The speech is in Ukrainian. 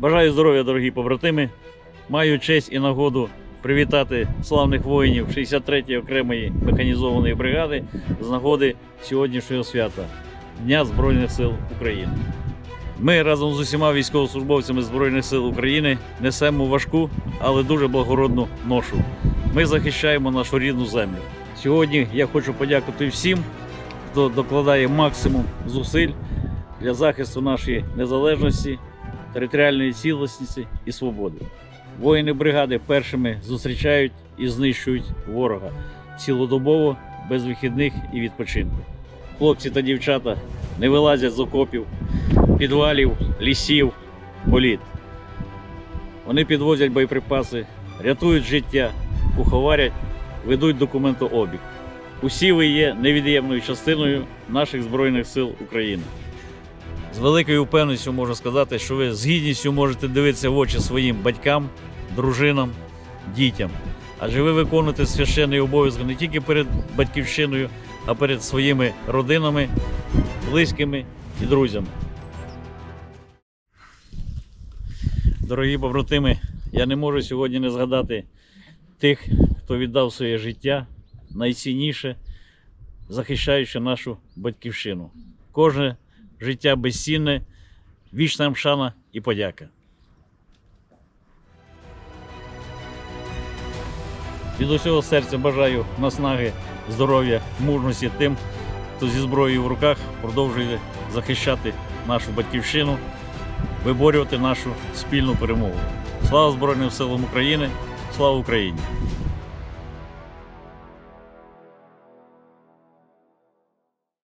Бажаю здоров'я, дорогі побратими. Маю честь і нагоду привітати славних воїнів 63-ї окремої механізованої бригади з нагоди сьогоднішнього свята Дня Збройних сил України. Ми разом з усіма військовослужбовцями Збройних сил України несемо важку, але дуже благородну ношу. Ми захищаємо нашу рідну землю. Сьогодні я хочу подякувати всім, хто докладає максимум зусиль для захисту нашої незалежності, територіальної цілісності і свободи. Воїни бригади першими зустрічають і знищують ворога цілодобово, без вихідних і відпочинку. Хлопці та дівчата не вилазять з окопів, підвалів, лісів, боліт. Вони підвозять боєприпаси, рятують життя, куховарять, ведуть документообіг. Усі ви є невід'ємною частиною наших Збройних сил України. З великою впевненістю можу сказати, що ви з гідністю можете дивитися в очі своїм батькам, дружинам, дітям. Адже ви виконуєте священний обов'язок не тільки перед батьківщиною, а перед своїми родинами, близькими і друзями. Дорогі побратими, я не можу сьогодні не згадати тих, хто віддав своє життя найцінніше, захищаючи нашу батьківщину. Кожне життя безцінне, вічна шана і подяка. Від усього серця бажаю наснаги, здоров'я, мужності тим, хто зі зброєю в руках продовжує захищати нашу батьківщину, виборювати нашу спільну перемогу. Слава Збройним силам України! Слава Україні!